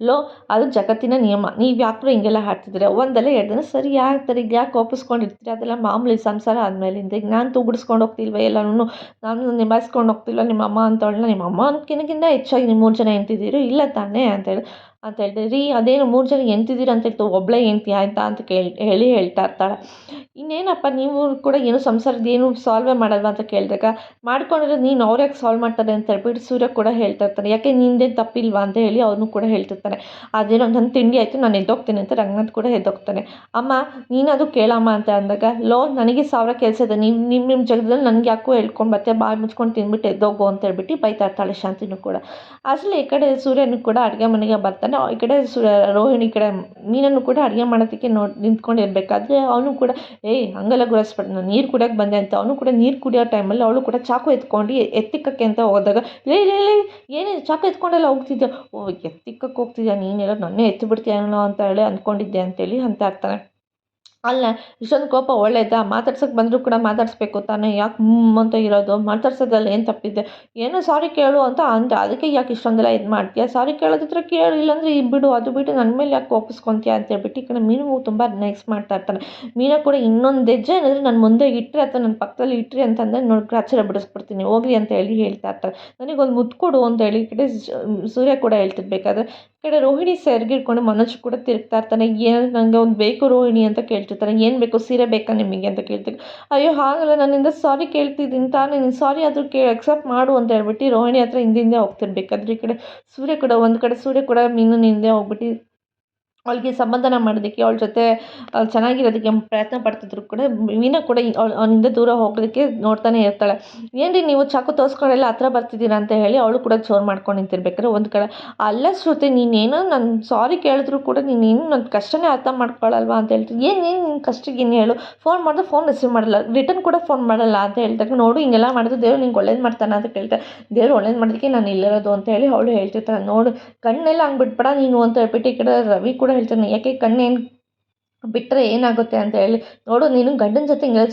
ಲೋ, ಅದು ಜಗತ್ತಿನ ನಿಯಮ. ನೀವು ಯಾಕ್ರು ಹಿಂಗೆಲ್ಲ ಹಾಡ್ತಿದ್ದೀರ? ಒಂದಲ್ಲ ಎರಡು ದಿನ ಸರಿ ಯಾಕೆ ಈಗ ಯಾಕೆ ಒಪ್ಪಿಸ್ಕೊಂಡಿರ್ತೀರಿ? ಅದೆಲ್ಲ ಮಾಮೂಲಿ ಸಂಸಾರ ಆದಮೇಲಿಂದ. ಈಗ ನಾನು ತೂಗುಡಿಸ್ಕೊಂಡು ಹೋಗ್ತಿಲ್ವ ಎಲ್ಲನೂ ನಾನು ನಿಭಾಯಿಸ್ಕೊಂಡು ಹೋಗ್ತಿಲ್ವ ನಿಮ್ಮ ಅಮ್ಮ ಅಂತವಳನ್ನ ನಿಮ್ಮ ಅಮ್ಮ ಅನ್ಕಿನಗಿಂತ ಹೆಚ್ಚಾಗಿ ನೀವು ಮೂರು ಜನ ಎಂತಿದ್ದೀರೋ ಇಲ್ಲ ತಾನೇ ಅಂತೇಳಿ ಅಂತ ಹೇಳ್ತಾರೆ ರೀ, ಅದೇನು ಮೂರು ಜನ ಎಂತಿದ್ದೀರ ಅಂತ ಹೇಳ್ತು ಒಬ್ಬಳೇ ಎಂತಿ ಆಯಿತಾ ಅಂತ ಕೇಳಿ, ಹೇಳಿ ಹೇಳ್ತಾ ಇರ್ತಾಳೆ. ಇನ್ನೇನಪ್ಪ, ನೀವು ಕೂಡ ಏನು ಸಂಸಾರದ ಏನು ಸಾಲ್ವೇ ಮಾಡಲ್ವಾ ಅಂತ ಕೇಳಿದಾಗ ಮಾಡ್ಕೊಂಡಿರೋ ನೀನು ಅವ್ರು ಯಾಕೆ ಸಾಲ್ವ್ ಮಾಡ್ತಾರೆ ಅಂತ ಹೇಳ್ಬಿಟ್ಟು ಸೂರ್ಯ ಕೂಡ ಹೇಳ್ತಾ ಇರ್ತಾನೆ. ಯಾಕೆ ನಿಂದೇನು ತಪ್ಪಿಲ್ವಾ ಅಂತ ಹೇಳಿ ಅವನು ಕೂಡ ಹೇಳ್ತಿರ್ತಾನೆ ಅದೇನೋ ನನ್ನ ತಿಂಡಿ ಆಯಿತು, ನಾನು ಎದ್ದೋಗ್ತೇನೆ ಅಂತ ರಂಗನಾಥ್ ಕೂಡ ಎದ್ದೋಗ್ತಾನೆ. ಅಮ್ಮ ನೀನದು ಕೇಳಮ್ಮ ಅಂತ ಅಂದಾಗ, ಲೋ, ನನಗೆ ಸಾವಿರ ಕೆಲಸ ಇದೆ. ನೀವು ನಿಮ್ಮ ನಿಮ್ಮ ಜಗದಲ್ಲಿ ನನಗೆ ಯಾಕೋ ಹೇಳ್ಕೊಂಡು ಬರ್ತೀಯ ಬಾಯಿ ಮುಚ್ಕೊಂಡು ತಿಂದ್ಬಿಟ್ಟು ಎದ್ದೋಗು ಅಂತ ಹೇಳ್ಬಿಟ್ಟು ಬೈತಾ ಇರ್ತಾಳೆ ಶಾಂತಿನೂ ಕೂಡ. ಅಸಲು ಈ ಕಡೆ ಸೂರ್ಯನೂ ಕೂಡ ಅಡುಗೆ ಮನೆಗೆ ಬರ್ತಾನೆ. ಈ ಕಡೆ ಸು ರೋಹಿಣಿ ಕಡೆ ಮೀನನ್ನು ಕೂಡ ಅಡುಗೆ ಮಾಡೋದಕ್ಕೆ ನೋಡಿ ನಿಂತ್ಕೊಂಡಿರ್ಬೇಕಾದ್ರೆ ಅವನು ಕೂಡ, ಏಯ್, ಹಂಗಲ್ಲ ಗುರಾಯಿಸ್ಬೇಡ, ನಾನು ನೀರು ಕುಡಿಯೋಕೆ ಬಂದೆ ಅಂತ. ಅವನು ಕೂಡ ನೀರು ಕುಡಿಯೋ ಟೈಮಲ್ಲಿ ಅವಳು ಕೂಡ ಚಾಕು ಎತ್ಕೊಂಡು ಎತ್ತಿಕ್ಕಕ್ಕೆ ಅಂತ ಹೋದಾಗ, ಲೇ ಲೇ ಲೇ, ಏನೇ ಚಾಕು ಎತ್ಕೊಂಡೆಲ್ಲ ಹೋಗ್ತಿದ್ದೆ ಓ ಎತ್ತಿಕ್ಕಕ್ಕೆ ಹೋಗ್ತಿದ್ಯಾ? ನೀನೆಲ್ಲ ನನ್ನೇ ಎತ್ತು ಅಂತ ಹೇಳಿ ಅಂದ್ಕೊಂಡಿದ್ದೆ ಅಂತೇಳಿ ಅಂತ ಇರ್ತಾನೆ ಅಲ್ಲ ಇಷ್ಟೊಂದು ಕೋಪ ಒಳ್ಳೆಯದಾ ಮಾತಾಡ್ಸೋಕ್ಕೆ ಬಂದರೂ ಕೂಡ ಮಾತಾಡಿಸ್ಬೇಕು ತಾನೇ. ಯಾಕೆ ಹ್ಞೂ ಅಂತ ಇರೋದು? ಮಾತಾಡ್ಸೋದ್ರಲ್ಲಿ ಏನು ತಪ್ಪಿದೆ? ಏನು ಸಾರಿ ಕೇಳು ಅಂತ ಅಂದ. ಅದಕ್ಕೆ ಯಾಕೆ ಇಷ್ಟೊಂದೆಲ್ಲ ಇದು ಮಾಡ್ತೀಯ? ಸಾರಿ ಕೇಳೋದ್ರ ಕೇಳು, ಇಲ್ಲಾಂದ್ರೆ ಈ ಬಿಡು, ಅದು ಬಿಟ್ಟು ನನ್ನ ಮೇಲೆ ಯಾಕೆ ಕೋಪಿಸ್ಕೊತೀಯ ಅಂತ ಹೇಳ್ಬಿಟ್ಟು ಈ ಕಡೆ ಮೀನು ತುಂಬ ನೆಕ್ಸ್ಟ್ ಮಾಡ್ತಾ ಇರ್ತಾನೆ. ಮೀನು ಕೂಡ ಇನ್ನೊಂದು ಹೆಜ್ಜೆ ಏನಂದ್ರೆ ನನ್ನ ಮುಂದೆ ಇಟ್ಟರೆ ಅಥವಾ ನನ್ನ ಪಕ್ಕದಲ್ಲಿ ಇಟ್ಟರೆ ಅಂತಂದರೆ ನೋಡಿ ಗ್ರಾಚಾರ ಬಿಡಿಸ್ಬಿಡ್ತೀನಿ. ಹೋಗ್ರಿ ಅಂತ ಹೇಳಿ ಹೇಳ್ತಾ ಇರ್ತಾರೆ ನನಗೊಂದು ಮುತ್ತು ಕೊಡು ಅಂತ ಹೇಳಿ ಈ ಕಡೆ ಸೂರ್ಯ ಕೂಡ ಹೇಳ್ತಿರ್ಬೇಕಾದ್ರೆ ಈ ಕಡೆ ರೋಹಿಣಿ ಸೆರ್ಗಿಡ್ಕೊಂಡು ಮನೋಜ್ ಕೂಡ ತಿರುಗ್ತಾ ಇರ್ತಾನೆ. ಏನು ನನಗೆ ಒಂದು ಬೇಕು ರೋಹಿಣಿ ಅಂತ ಕೇಳ್ತಿರ್ತಾನೆ ಏನು ಬೇಕು ಸೀರೆ ಬೇಕಾ ನಿಮಗೆ ಅಂತ ಕೇಳ್ತೀನಿ ಅಯ್ಯೋ, ಹಾಗಲ್ಲ ನನ್ನಿಂದ ಸಾರಿ ಕೇಳ್ತಿದ್ದೀನಿ ತಾನೇ, ನೀನು ಸಾರಿ ಆದರೂ ಕೇ ಅಕ್ಸೆಪ್ಟ್ ಮಾಡು ಅಂತ ಹೇಳ್ಬಿಟ್ಟು, ರೋಹಿಣಿ ಹತ್ರ ಹಿಂದೆ ಹೋಗ್ತಿರ್ಬೇಕಾದ್ರೆ ಈ ಕಡೆ ಸೂರ್ಯ ಕೂಡ, ಒಂದು ಕಡೆ ಸೂರ್ಯ ಕೂಡ ಮೀನು ಹಿಂದೆ ಹೋಗ್ಬಿಟ್ಟು ಅವಳಿಗೆ ಸಂಬಂಧನ ಮಾಡೋದಕ್ಕೆ, ಅವಳ ಜೊತೆ ಚೆನ್ನಾಗಿರೋದಕ್ಕೆ ಪ್ರಯತ್ನ ಪಡ್ತಿದ್ರು ಕೂಡ, ಮೀನ ಕೂಡ ಅವನಿಂದ ದೂರ ಹೋಗೋದಕ್ಕೆ ನೋಡ್ತಾನೆ ಇರ್ತಾಳೆ. ಏನು ರೀ ನೀವು ಚಾಕು ತೋರಿಸ್ಕೊಂಡೆಲ್ಲ ಹತ್ರ ಬರ್ತಿದ್ದೀರಾ ಅಂತ ಹೇಳಿ ಅವಳು ಕೂಡ ಜೋರು ಮಾಡ್ಕೊಂಡು ನಿಂತಿರ್ಬೇಕಾದ್ರೆ ಒಂದು ಕಡೆ, ಅಲ್ಲ ಶ್ರುತಿ ನೀನೇನೋ ನನ್ನ ಸಾರಿ ಕೇಳಿದ್ರು ಕೂಡ ನೀನೇನು ನನ್ನ ಕಷ್ಟನೇ ಅರ್ಥ ಮಾಡ್ಕೊಳ್ಳಲ್ವಾ ಅಂತ ಹೇಳ್ತೀನಿ ಏನು ಏನು ನಿನ್ನ ಕಷ್ಟಕ್ಕೆ ಏನು ಹೇಳು. ಫೋನ್ ಮಾಡಿದ್ರೆ ಫೋನ್ ರಿಸೀವ್ ಮಾಡಲ್ಲ. ರಿಟರ್ನ್ ಕೂಡ ಫೋನ್ ಮಾಡಲ್ಲ ಅಂತ ಹೇಳ್ತಾರೆ ನೋಡು ಹಿಂಗೆಲ್ಲ ಮಾಡಿದ್ರೆ ದೇವ್ರು ನಿಂಗೆ ಒಳ್ಳೇದು ಮಾಡ್ತಾನೆ ಅಂತ ಕೇಳ್ತಾರೆ ದೇವ್ರು ಒಳ್ಳೇದು ಮಾಡೋದಕ್ಕೆ ನಾನು ಇಲ್ಲಿರೋದು ಅಂತ ಹೇಳಿ ಅವಳು ಹೇಳ್ತಿರ್ತಾಳೆ. ನೋಡು, ಕಣ್ಣೆಲ್ಲ ಹಂಗೆ ಬಿಟ್ಬೇಡ ನೀನು ಅಂತ ಹೇಳ್ಬಿಟ್ಟು ಈ ಕಡೆ ರವಿ ಕೂಡ ಹೇಳ್ತಾನೆ ಯಾಕೆ ಕಣ್ಣೇನು ಬಿಟ್ಟರೆ ಏನಾಗುತ್ತೆ ಅಂತ ಹೇಳಿ, ನೋಡು ನೀನು ಗಂಡನ ಜೊತೆ ಹಿಂಗೆ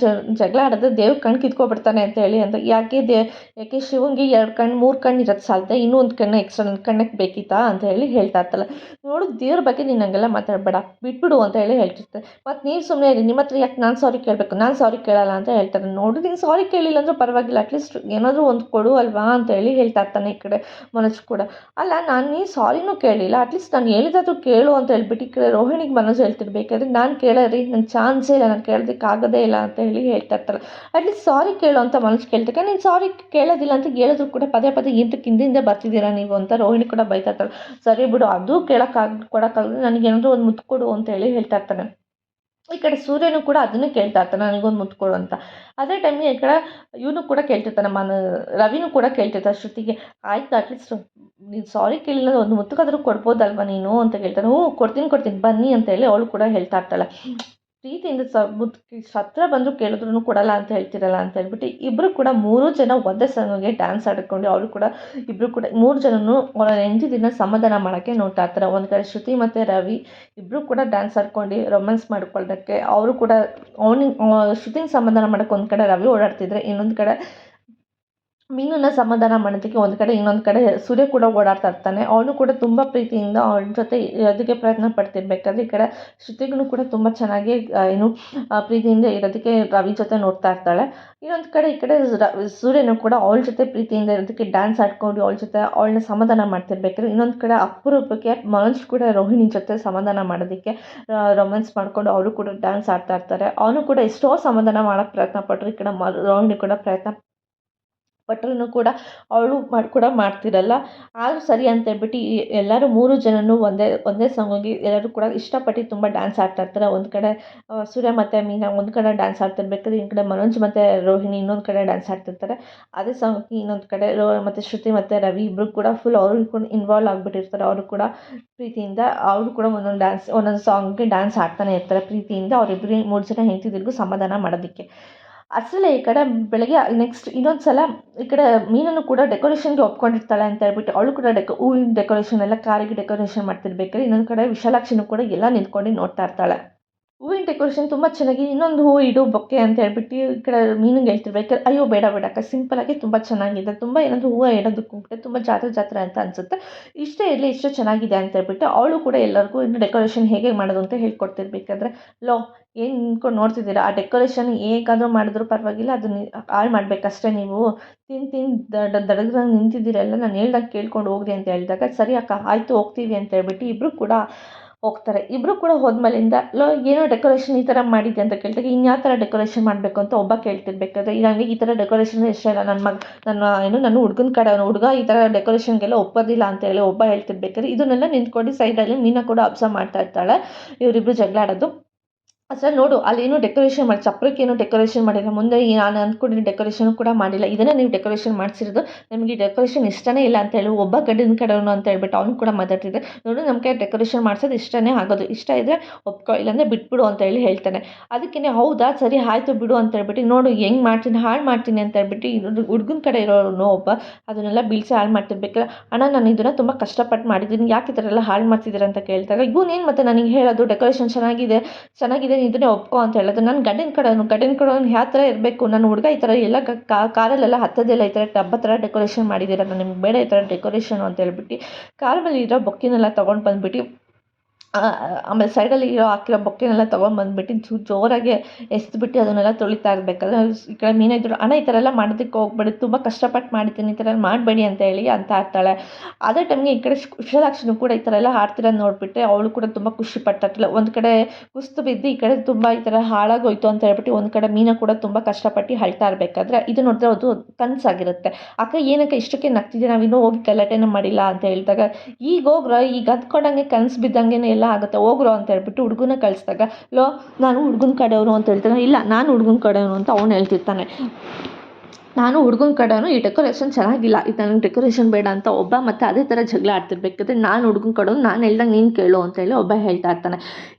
ಜಗಳ ಆಡಿದ್ರೆ ದೇವ್ರ ಕಣ್ಣು ಕಿತ್ಕೊಬಿಡ್ತಾನೆ ಅಂತ ಹೇಳಿ ಅಂತ, ಯಾಕೆ ದೇ, ಯಾಕೆ ಶಿವಂಗೆ ಎರಡು ಕಣ್ಣು ಮೂರು ಕಣ್ಣು ಇರೋದು ಸಾಲದೆ ಇನ್ನೂ ಒಂದು ಕಣ್ಣು ಎಕ್ಸ್ಟ್ರಾ ನನ್ನ ಕಣ್ಣಕ್ಕೆ ಬೇಕಿತ್ತಾ ಅಂತ ಹೇಳಿ ಹೇಳ್ತಾ ಇರ್ತಲ್ಲ ನೋಡು ದೇವ್ರ ಬಗ್ಗೆ ನೀನು ಹಂಗೆಲ್ಲ ಮಾತಾಡಬೇಡ, ಬಿಟ್ಬಿಡು ಅಂತ ಹೇಳಿ ಹೇಳ್ತಿರ್ತಾರೆ ಮತ್ತು ನೀನು ಸುಮ್ಮನೆ ಇರಿ ನಿಮ್ಮ ಹತ್ರ ಯಾಕೆ ನಾನು ಸಾರಿ ಕೇಳಬೇಕು, ನಾನು ಸಾರಿ ಕೇಳಲ್ಲ ಅಂತ ಹೇಳ್ತಾರೆ. ನೋಡು ನೀನು ಸಾರಿ ಕೇಳಿಲ್ಲ ಅಂದ್ರೆ ಪರವಾಗಿಲ್ಲ ಅಟ್ಲೀಸ್ಟ್ ಏನಾದರೂ ಒಂದು ಕೊಡು ಅಲ್ವಾ ಅಂತ ಹೇಳಿ ಹೇಳ್ತಾ ಇರ್ತಾನೆ ಈ ಕಡೆ ಮನೋಜ್ ಕೂಡ. ಅಲ್ಲ ನಾನು ನೀ ಸಾರಿನೂ ಕೇಳಿಲ್ಲ ಅಟ್ಲೀಸ್ಟ್ ನಾನು ಹೇಳಿದಾದ್ರೂ ಕೇಳು ಅಂತ ಹೇಳ್ಬಿಟ್ಟು ಈ ಕಡೆ ರೋಹಿಣಿಗೆ ಮನೋಜ್ ಹೇಳ್ತಿರ್ಬೇಕಾದ್ರೆ ನಾನು ಕೇಳರಿ ನಂಗೆ ಚಾನ್ಸೇ ಇಲ್ಲ, ನಾನು ಕೇಳೋದಕ್ಕೆ ಆಗೋದೇ ಇಲ್ಲ ಅಂತ ಹೇಳಿ ಹೇಳ್ತಾ ಇರ್ತಾರೆ ಅಟ್ಲೀಸ್ಟ್ ಸಾರಿ ಕೇಳು ಅಂತ ಮನಸ್ಸು ಕೇಳ್ತಾರೆ ನೀನು ಸಾರಿ ಕೇಳೋದಿಲ್ಲ ಅಂತ ಹೇಳಿದ್ರು ಕೂಡ ಪದೇ ಪದೇ ಇಂತಕ್ಕೆ ಹಿಂದಿಂದ ಬರ್ತಿದ್ದೀರಾ ನೀವು ಅಂತ ರೋಹಿಣಿ ಕೂಡ ಬೈತಾ ಇರ್ತಾಳೆ. ಸರಿ ಬಿಡು, ಅದು ಕೇಳೋಕ್ಕಾಗ ಕೊಡೋಕ್ಕಾಗಲ್ಲ ನನಗೇನಾದರೂ ಒಂದು ಮುತ್ತು ಕೊಡು ಅಂತ ಹೇಳಿ ಹೇಳ್ತಾ ಇರ್ತಾನೆ. ಈ ಕಡೆ ಸೂರ್ಯನು ಕೂಡ ಅದನ್ನು ಕೇಳ್ತಾ ಇರ್ತಾನೆ, ನನಗೊಂದು ಮುತ್ತು ಕೊಡು ಅಂತ. ಅದೇ ಟೈಮ್ಗೆ ಈ ಕಡೆ ಇವನು ಕೂಡ ಕೇಳ್ತಿರ್ತಾನೆ, ಮನ, ರವಿನೂ ಕೂಡ ಕೇಳ್ತಿರ್ತಾನೆ, ಶ್ರುತಿಗೆ, ಆಯ್ತು ಅಟ್ಲೀಸ್ಟ್ ನೀನು ಸಾರಿ ಕೇಳಿಲ್ಲ, ಒಂದು ಮುತ್ತಕ್ಕಾದರೂ ಕೊಡ್ಬೋದಲ್ವ ನೀನು? ಅಂತ ಕೇಳ್ತಾನೆ. ಹ್ಞೂ, ಕೊಡ್ತೀನಿ ಕೊಡ್ತೀನಿ, ಬನ್ನಿ ಅಂತ ಹೇಳಿ ಅವಳು ಕೂಡ ಹೇಳ್ತಾ ಇರ್ತಾಳೆ. ಪ್ರೀತಿಯಿಂದ ಸ ಹತ್ರ ಬಂದರೂ ಕೇಳಿದ್ರು ಕೊಡಲ್ಲ ಅಂತ ಹೇಳ್ತಿರಲ್ಲ ಅಂತ ಹೇಳ್ಬಿಟ್ಟು ಇಬ್ಬರು ಕೂಡ ಮೂರು ಜನ ಒಂದೇ ಸಾಂಗಿಗೆ ಡ್ಯಾನ್ಸ್ ಆಡ್ಕೊಂಡು ಅವರು ಕೂಡ ಇಬ್ಬರು ಕೂಡ ಮೂರು ಜನನು ಅವರ ಹೆಂಡತಿನ ಸಮಾಧಾನ ಮಾಡೋಕ್ಕೆ ನೋಡ್ತಾ ಇರ್ತಾರೆ. ಒಂದು ಕಡೆ ಶ್ರುತಿ ಮತ್ತು ರವಿ ಇಬ್ಬರು ಕೂಡ ಡ್ಯಾನ್ಸ್ ಆಡ್ಕೊಂಡು ರೊಮ್ಯಾನ್ಸ್ ಮಾಡ್ಕೊಳ್ಳೋಕ್ಕೆ ಅವರು ಕೂಡ ಅವನಿಗೆ ಶ್ರುತಿನ ಸಮಾಧಾನ ಮಾಡೋಕ್ಕೆ ಒಂದು ಕಡೆ ರವಿ ಓಡಾಡ್ತಿದ್ರೆ ಇನ್ನೊಂದು ಕಡೆ ಮೀನನ್ನ ಸಮಾಧಾನ ಮಾಡೋದಕ್ಕೆ ಒಂದು ಕಡೆ ಇನ್ನೊಂದು ಕಡೆ ಸೂರ್ಯ ಕೂಡ ಓಡಾಡ್ತಾ ಇರ್ತಾನೆ. ಅವನು ಕೂಡ ತುಂಬ ಪ್ರೀತಿಯಿಂದ ಅವಳ ಜೊತೆ ಇರೋದಕ್ಕೆ ಪ್ರಯತ್ನ ಪಡ್ತಿರ್ಬೇಕಾದ್ರೆ ಈ ಕಡೆ ಶ್ರುತಿಗೂ ಕೂಡ ತುಂಬ ಚೆನ್ನಾಗಿ ಏನು ಪ್ರೀತಿಯಿಂದ ಇರೋದಕ್ಕೆ ರವಿ ಜೊತೆ ನೋಡ್ತಾ ಇರ್ತಾಳೆ. ಇನ್ನೊಂದು ಕಡೆ ಈ ಕಡೆ ಸೂರ್ಯನು ಕೂಡ ಅವಳ ಜೊತೆ ಪ್ರೀತಿಯಿಂದ ಇರೋದಕ್ಕೆ ಡ್ಯಾನ್ಸ್ ಆಡ್ಕೊಂಡು ಅವಳ ಜೊತೆ ಅವಳನ್ನ ಸಮಾಧಾನ ಮಾಡ್ತಿರ್ಬೇಕಾದ್ರೆ ಇನ್ನೊಂದು ಕಡೆ ಅಪರೂಪಕ್ಕೆ ಮನೋಜ್ ಕೂಡ ರೋಹಿಣಿ ಜೊತೆ ಸಮಾಧಾನ ಮಾಡೋದಕ್ಕೆ ರೊಮ್ಯಾನ್ಸ್ ಮಾಡ್ಕೊಂಡು ಅವರು ಕೂಡ ಡ್ಯಾನ್ಸ್ ಆಡ್ತಾ ಇರ್ತಾರೆ. ಅವನು ಕೂಡ ಎಷ್ಟೋ ಸಮಾಧಾನ ಮಾಡೋಕ್ಕೆ ಪ್ರಯತ್ನ ಪಟ್ಟರು ಈ ಕಡೆ ರೋಹಿಣಿ ಕೂಡ ಪ್ರಯತ್ನ ಪಟ್ರೂ ಕೂಡ ಅವಳು ಮಾಡಿ, ಕೂಡ ಮಾಡ್ತಿರಲ್ಲ. ಆದರೂ ಸರಿ ಅಂತ ಹೇಳ್ಬಿಟ್ಟು ಎಲ್ಲರೂ ಮೂರು ಜನನು ಒಂದೇ ಒಂದೇ ಸಾಂಗಿಗೆ ಎಲ್ಲರೂ ಕೂಡ ಇಷ್ಟಪಟ್ಟು ತುಂಬ ಡ್ಯಾನ್ಸ್ ಆಡ್ತಾ ಇರ್ತಾರೆ. ಒಂದು ಕಡೆ ಸೂರ್ಯ ಮತ್ತು ಮೀನಾ ಒಂದು ಕಡೆ ಡ್ಯಾನ್ಸ್ ಆಡ್ತಿರ್ಬೇಕಾದ್ರೆ ಇನ್ನೊಂದು ಕಡೆ ಮನೋಜ್ ಮತ್ತು ರೋಹಿಣಿ ಇನ್ನೊಂದು ಕಡೆ ಡ್ಯಾನ್ಸ್ ಆಡ್ತಿರ್ತಾರೆ ಅದೇ ಸಾಂಗಿಗೆ ಇನ್ನೊಂದು ಕಡೆ ರೋ, ಮತ್ತು ಶ್ರುತಿ ಮತ್ತು ರವಿ ಇಬ್ಬರು ಕೂಡ ಫುಲ್ ಅವರು ಕೂಡ ಇನ್ವಾಲ್ವ್ ಆಗಿಬಿಟ್ಟಿರ್ತಾರೆ. ಅವರು ಕೂಡ ಪ್ರೀತಿಯಿಂದ ಅವರು ಕೂಡ ಒಂದೊಂದು ಡ್ಯಾನ್ಸ್ ಒಂದೊಂದು ಸಾಂಗ್ಗೆ ಡ್ಯಾನ್ಸ್ ಆಡ್ತಾನೆ ಇರ್ತಾರೆ ಪ್ರೀತಿಯಿಂದ. ಅವರಿಬ್ಬರು ಮೂರು ಜನ ಹೆಂಡತಿದ್ರಿಗೂ ಸಮಾಧಾನ ಮಾಡೋದಕ್ಕೆ. ಅಷ್ಟರಲ್ಲೇ ಈ ಕಡೆ ಬೆಳಗ್ಗೆ ನೆಕ್ಸ್ಟ್ ಇನ್ನೊಂದು ಸಲ ಈ ಕಡೆ ಮೀನನ್ನು ಕೂಡ ಡೆಕೋರೇಷನ್ಗೆ ಒಪ್ಕೊಂಡಿರ್ತಾಳೆ ಅಂತ ಹೇಳ್ಬಿಟ್ಟು ಅವಳು ಕೂಡ ಡೆಕೋ ಹೂವಿನ ಡೆಕೋರೇಷನ್ ಎಲ್ಲ ಕಾರಿಗೆ ಡೆಕೋರೇಷನ್ ಮಾಡ್ತಿರ್ಬೇಕಾದ್ರೆ ಇನ್ನೊಂದು ಕಡೆ ವಿಶಾಲಾಕ್ಷಿನೂ ಕೂಡ ಎಲ್ಲ ನಿಂತ್ಕೊಂಡು ನೋಡ್ತಾ ಇರ್ತಾಳೆ. ಹೂವಿನ ಡೆಕೋರೇಷನ್ ತುಂಬ ಚೆನ್ನಾಗಿ, ಇನ್ನೊಂದು ಹೂ ಇಡು, ಬೊಕ್ಕೆ ಅಂತ ಹೇಳ್ಬಿಟ್ಟು ಈ ಕಡೆ ಮೀನಿಗೆ ಹೇಳ್ತಿರ್ಬೇಕಾದ್ರೆ ಅಯ್ಯೋ, ಬೇಡ ಬೇಡ, ಅಕ್ಕ ಸಿಂಪಲಾಗಿ ತುಂಬ ಚೆನ್ನಾಗಿದೆ. ತುಂಬ ಏನಾದರೂ ಹೂವು ಇಡೋದಕ್ಕೂ ತುಂಬ ಜಾತ್ರೆ ಜಾತ್ರೆ ಅಂತ ಅನಿಸುತ್ತೆ. ಇಷ್ಟೇ ಇರಲಿ, ಇಷ್ಟೇ ಚೆನ್ನಾಗಿದೆ ಅಂತ ಹೇಳ್ಬಿಟ್ಟು ಅವಳು ಕೂಡ ಎಲ್ಲರಿಗೂ ಇನ್ನು ಡೆಕೋರೇಷನ್ ಹೇಗೆ ಮಾಡೋದು ಅಂತ ಹೇಳ್ಕೊಡ್ತಿರ್ಬೇಕಾದ್ರೆ ಲೋ, ಏನು ನಿಂತ್ಕೊಂಡು ನೋಡ್ತಿದ್ದೀರಾ? ಆ ಡೆಕೋರೇಷನ್ ಹೇಗಾದರೂ ಮಾಡಿದ್ರು ಪರವಾಗಿಲ್ಲ ಅದನ್ನ ಹಾಳು ಮಾಡಬೇಕಷ್ಟೇ ನೀವು. ತಿನ್ ತಿಂದು ದಡಗ್ರಂಗೆ ನಿಂತಿದ್ದೀರಲ್ಲ, ನಾನು ಹೇಳ್ದಾಗ ಕೇಳ್ಕೊಂಡು ಹೋಗ್ರಿ ಅಂತ ಹೇಳಿದಾಗ, ಸರಿ, ಅಕ್ಕ, ಆಯಿತು, ಹೋಗ್ತೀವಿ ಅಂತ ಹೇಳ್ಬಿಟ್ಟು ಇಬ್ಬರು ಕೂಡ ಹೋಗ್ತಾರೆ. ಇಬ್ಬರು ಕೂಡ ಹೋದ್ಮೇಲಿಂದ, ಲೋ, ಏನೋ ಡೆಕೋರೇಷನ್ ಈ ಥರ ಮಾಡಿದೆ ಅಂತ ಕೇಳ್ತಾರೆ ಇನ್ಯಾವ ಥರ ಡೆಕೋರೇಷನ್ ಮಾಡಬೇಕು ಅಂತ ಒಬ್ಬ ಕೇಳ್ತಿರ್ಬೇಕಾದ್ರೆ ಈಗ ನನಗೆ ಈ ಥರ ಡೆಕೋರೇಷನ್ ಇಷ್ಟ ಇಲ್ಲ. ನನ್ನ ಮಗ, ನನ್ನ, ಏನು, ನನ್ನ ಹುಡ್ಗನ ಕಡೆ, ಅವನು ಹುಡುಗ ಈ ಥರ ಡೆಕೋರೇಷನ್ಗೆಲ್ಲ ಒಪ್ಪೋದಿಲ್ಲ ಅಂತ ಹೇಳಿ ಒಬ್ಬ ಹೇಳ್ತಿರ್ಬೇಕಾದ್ರೆ, ಇದನ್ನೆಲ್ಲ ನಿಂತ್ಕೊಂಡು ಸೈಡಲ್ಲಿ ಮೀನಾ ಕೂಡ ಅಬ್ಸರ್ವ್ ಮಾಡ್ತಾ ಇರ್ತಾಳೆ. ಇವರಿಬ್ಬರು ಜಗಳ ಆಡೋದು ಅಸಲು ನೋಡು ಅಲ್ಲೇನು ಡೆಕೋರೇಷನ್ ಮಾಡಿ ಚಪ್ರಕ್ಕೇನು ಡೆಕೋರೇಷನ್ ಮಾಡಿಲ್ಲ ಮುಂದೆ ನಾನು ಅಂದ್ಕೊಂಡಿರೋ ಡೆಕೋರೇಷನ್ ಕೂಡ ಮಾಡಿಲ್ಲ. ಇದನ್ನೇ ನೀವು ಡೆಕೋರೇಷನ್ ಮಾಡಿಸಿರೋದು ನಮಗೆ ಡೆಕೋರೇಷನ್ ಇಷ್ಟನೇ ಇಲ್ಲ ಅಂತ ಹೇಳಿ, ಒಬ್ಬ ಗಡ್ಡಿನ ಕಡೆಯವನು ಅಂತ ಹೇಳ್ಬಿಟ್ಟು ಅವ್ನು ಕೂಡ ಮಾತಾಡ್ತಿದ್ದೆ ನೋಡು ನಮಗೆ ಡೆಕೋರೇಷನ್ ಮಾಡಿಸೋದು ಇಷ್ಟನೇ ಆಗೋದು. ಇಷ್ಟ ಇದ್ದರೆ ಒಪ್ಕೊ, ಇಲ್ಲಾಂದರೆ ಬಿಟ್ಬಿಡು ಅಂತ ಹೇಳಿ ಹೇಳ್ತಾನೆ. ಅದಕ್ಕೇ ಹೌದಾ, ಸರಿ, ಆಯಿತು ಬಿಡು ಅಂತ ಹೇಳ್ಬಿಟ್ಟು, ನೋಡು, ಹೆಂಗೆ ಮಾಡ್ತೀನಿ, ಹಾಳು ಮಾಡ್ತೀನಿ ಅಂತ ಹೇಳ್ಬಿಟ್ಟು ಹುಡುಗನ ಕಡೆ ಇರೋನು ಒಬ್ಬ, ಅದನ್ನೆಲ್ಲ ಬೀಳಿಸಿ ಹಾಳು ಮಾಡ್ತಿರ್ಬೇಕಲ್ಲ. ಅಣ್ಣ, ನಾನು ಇದನ್ನು ತುಂಬ ಕಷ್ಟಪಟ್ಟು ಮಾಡಿದ್ದೀನಿ. ಯಾಕೆ ಈ ಥರ ಎಲ್ಲ ಹಾಳು ಮಾಡ್ತಿದ್ದೀರ ಅಂತ ಕೇಳಿದಾಗ ಇವನೇನು ಮತ್ತೆ ನನಗೆ ಹೇಳೋದು? ಡೆಕೋರೇಷನ್ ಚೆನ್ನಾಗಿದೆ ಚೆನ್ನಾಗಿದೆ ನೀನು ಇದನ್ನೇ ಒಪ್ಕೊ ಅಂತ ಹೇಳಿದ್ರು ನಾನು ಗಂಡಿನ ಕಡೆನು ಗಂಡಿನ ಕಡೆನು ಯಾವ ಥರ ಇರಬೇಕು. ನನ್ನ ಹುಡುಗ ಈ ಥರ ಎಲ್ಲ ಕಾರಲ್ಲೆಲ್ಲ ಹತ್ತೋದೆಲ್ಲ. ಈ ಥರ ಡಬ್ಬ ಥರ ಡೆಕೋರೇಷನ್ ಮಾಡಿದ್ದೀರ. ನಾನು ನಿಮ್ಗೆ ಬೇಡ ಈ ಥರ ಡೆಕೋರೇಷನು ಅಂತ ಹೇಳ್ಬಿಟ್ಟು, ಕಾರ್ ಮೇಲೆ ಇರೋ ಬೊಕ್ಕಿನೆಲ್ಲ ತೊಗೊಂಡು ಬಂದ್ಬಿಟ್ಟು ಆಮೇಲೆ ಸೈಡಲ್ಲಿ ಇರೋ ಹಾಕಿರೋ ಬೊಕ್ಕೆನೆಲ್ಲ ತೊಗೊಂಬಂದ್ಬಿಟ್ಟು ಚೂ, ಜೋರಾಗಿ ಎಸ್ದುಬಿಟ್ಟು ಅದನ್ನೆಲ್ಲ ತೊಳಿತಾ ಇರಬೇಕಾದ್ರೆ ಈ ಕಡೆ ಮೀನಾ ಇದ್ರು ಅಣ್ಣ, ಈ ಥರ ಎಲ್ಲ ಮಾಡೋದಕ್ಕೆ ಹೋಗ್ಬೇಡಿ, ತುಂಬ ಕಷ್ಟಪಟ್ಟು ಮಾಡ್ತೀನಿ, ಈ ಥರ ಮಾಡಬೇಡಿ ಅಂತ ಹೇಳಿ, ಅಂತ ಆಡ್ತಾಳೆ ಅದೇ ಟೈಮ್ಗೆ ಈ ಕಡೆ ವಿಶಾಲಾಕ್ಷಿನೂ ಕೂಡ ಈ ಥರ ಎಲ್ಲ ಆಡ್ತಿರೋದು ನೋಡಿಬಿಟ್ಟು ಅವಳು ಕೂಡ ತುಂಬ ಖುಷಿ ಪಡ್ತಾಯಿರ್ತಾಳೆ ಒಂದು ಕಡೆ ಕುಸ್ತು ಬಿದ್ದು ಈ ಕಡೆ ತುಂಬ ಈ ಥರ ಹಾಳಾಗೋಯ್ತು ಅಂತ ಹೇಳ್ಬಿಟ್ಟು ಒಂದು ಕಡೆ ಮೀನು ಕೂಡ ತುಂಬ ಕಷ್ಟಪಟ್ಟು ಹಳ್ತಾ ಇರಬೇಕಾದ್ರೆ ಇದು ನೋಡಿದ್ರೆ ಅದು ಕನಸಾಗಿರುತ್ತೆ. ಅಕ್ಕ, ಏನಕ್ಕೆ ಇಷ್ಟಕ್ಕೆ ನಗ್ತಿದ್ದೆ ನಾವು ಇನ್ನೂ ಹೋಗಿ ಗಲಾಟೆನೂ ಮಾಡಿಲ್ಲ, ಅಂತ ಹೇಳಿದಾಗ, ಈಗ ಹೋಗ್ರ, ಈಗ ಹತ್ಕೊಂಡಂಗೆ ಕನಸು ಬಿದ್ದಂಗೆ ಎಲ್ಲ ಆಗುತ್ತೆ, ಹೋಗ್ರು ಅಂತ ಹೇಳ್ಬಿಟ್ಟು ಹುಡುಗನ ಕಳಿಸ್ದಾಗ, ಲೋ, ನಾನು ಹುಡುಗನ ಕಡೆಯವರು ಅಂತ ಹೇಳ್ತಾನೆ, ಇಲ್ಲ, ನಾನು ಹುಡುಗನ ಕಡೆಯವನು ಅಂತ ಅವನು ಹೇಳ್ತಿರ್ತಾನೆ. ನಾನು ಹುಡುಗನ ಕಡೆನೂ ಈ ಡೆಕೋರೇಷನ್ ಚೆನ್ನಾಗಿಲ್ಲ. ಇದು ನನಗೆ ಡೆಕೋರೇಷನ್ ಬೇಡ ಅಂತ ಒಬ್ಬ ಮತ್ತು ಅದೇ ಥರ ಜಗಳ ಆಡ್ತಿರ್ಬೇಕಾದ್ರೆ ನಾನು ಹುಡುಗನ ಕಡೆ ನಾನು ಹೇಳ್ದಂಗೆ ನೀನು ಕೇಳು ಅಂತ ಹೇಳಿ ಒಬ್ಬ ಹೇಳ್ತಾ ಇರ್ತಾನೆ.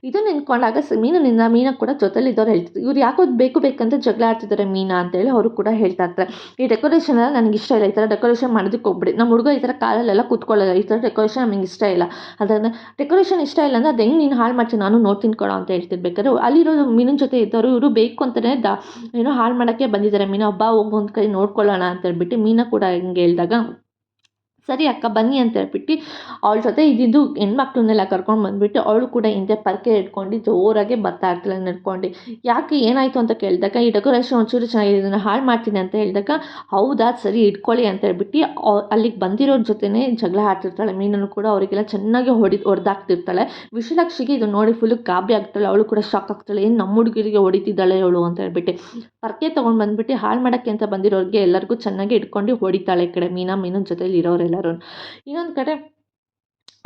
ಇದು ನಿಂತ್ಕೊಂಡಾಗ ಸ ನಿನ್ನ ಮೀನಾ ಕೂಡ ಜೊತೆಲಿದ್ದವ್ರು ಹೇಳ್ತಿದ್ರು. ಇವ್ರು ಯಾಕೋ ಬೇಕು ಬೇಕಂತ ಜಗಳ ಆಡ್ತಿದ್ದಾರೆ ಮೀನಾ ಅಂತೇಳಿ ಅವರು ಕೂಡ ಹೇಳ್ತಾ ಇರ್ತಾರೆ. ಈ ಡೆಕೋರೇಷನ್ ಎಲ್ಲ ನನಗೆ ಇಷ್ಟ ಇಲ್ಲ. ಈ ಥರ ಡೆಕೋರೇಷನ್ ಮಾಡೋದಕ್ಕೆ ಹೋಗ್ಬಿಡಿ. ನಮ್ಮ ಹುಡುಗ ಈ ಥರ ಕಾಲಲ್ಲೆಲ್ಲ ಕೂತ್ಕೊಳ್ಳೋಲ್ಲ. ಈ ಥರ ಡೆಕೋರೇಷನ್ ನಮಗೆ ಇಷ್ಟ ಇಲ್ಲ. ಅದನ್ನು ಡೆಕೋರೇಷನ್ ಇಷ್ಟ ಇಲ್ಲ ಅಂದರೆ ಅದು ಹೆಂಗೆ ನೀನು ಹಾಳು ಮಾಡ್ತೀನಿ ನಾನು ನೋಡ್ತೀನಿ ಕೊಡೋ ಅಂತ ಹೇಳ್ತಿರ್ಬೇಕಾದ್ರೆ ಅಲ್ಲಿರೋ ಮೀನಿನ ಜೊತೆ ಇದ್ದವರು ಇವರು ಬೇಕು ಅಂತಲೇ ದ ಏನೋ ಹಾಳು ಮಾಡೋಕ್ಕೆ ಬಂದಿದ್ದಾರೆ ಮೀನು. ಹಬ್ಬ ಹೋಗೋ ಕೈ ನೋಡ್ಕೊಳ್ಳೋಣ ಅಂತ ಹೇಳ್ಬಿಟ್ಟು ಮೀನಾ ಕೂಡ ಹಿಂಗೆ ಹೇಳಿದಾಗ ಸರಿ ಅಕ್ಕ, ಬನ್ನಿ ಅಂತ ಹೇಳ್ಬಿಟ್ಟು ಅವಳ ಜೊತೆ ಇದ್ದಿದ್ದು ಹೆಣ್ಮಕ್ಳನ್ನೆಲ್ಲ ಕರ್ಕೊಂಡು ಬಂದುಬಿಟ್ಟು ಅವಳು ಕೂಡ ಹಿಂದೆ ಪರ್ಕೆ ಇಟ್ಕೊಂಡು ಜೋರಾಗೆ ಬರ್ತಾ ಇರ್ತಾಳೆ ನಡ್ಕೊಂಡು. ಯಾಕೆ ಏನಾಯಿತು ಅಂತ ಕೇಳಿದಾಗ, ಈ ಡೆಕೋರೇಷನ್ ಒಂಚೂರು ಚೆನ್ನಾಗಿದೆ, ಇದನ್ನು ಹಾಳು ಮಾಡ್ತೀನಿ ಅಂತ ಹೇಳಿದಾಗ, ಹೌದಾ, ಸರಿ ಇಟ್ಕೊಳ್ಳಿ ಅಂತ ಹೇಳ್ಬಿಟ್ಟು ಅಲ್ಲಿಗೆ ಬಂದಿರೋರ ಜೊತೆನೇ ಜಗಳ ಆಡ್ತಿರ್ತಾಳೆ. ಮೀನನ್ನು ಕೂಡ ಅವರಿಗೆಲ್ಲ ಚೆನ್ನಾಗಿ ಹೊಡಿ, ಹೊಡೆದಾಕ್ತಿರ್ತಾಳೆ. ವಿಶಾಲಾಕ್ಷಿಗೆ ಇದು ನೋಡಿ ಫುಲ್ ಗಾಬರಿ ಆಗ್ತಾಳೆ. ಅವಳು ಕೂಡ ಶಾಕ್ ಆಗ್ತಾಳೆ. ಏನು ನಮ್ಮ ಹುಡುಗರಿಗೆ ಹೊಡಿತಿದ್ದಾಳೆ ಅವಳು? ಅಂತ ಹೇಳ್ಬಿಟ್ಟು. ಪರ್ಕೆ ತೊಗೊಂಡು ಬಂದ್ಬಿಟ್ಟು ಹಾಳು ಮಾಡೋಕ್ಕೆ ಅಂತ ಬಂದಿರೋರಿಗೆ ಎಲ್ಲರಿಗೂ ಚೆನ್ನಾಗಿ ಇಟ್ಕೊಂಡು ಹೊಡಿತಾಳೆ ಈ ಕಡೆ ಮೀನಾ. ಮೀನನ ಜೊತೆಲಿ ಇರೋರೆಲ್ಲರೂ ಇನ್ನೊಂದು ಕಡೆ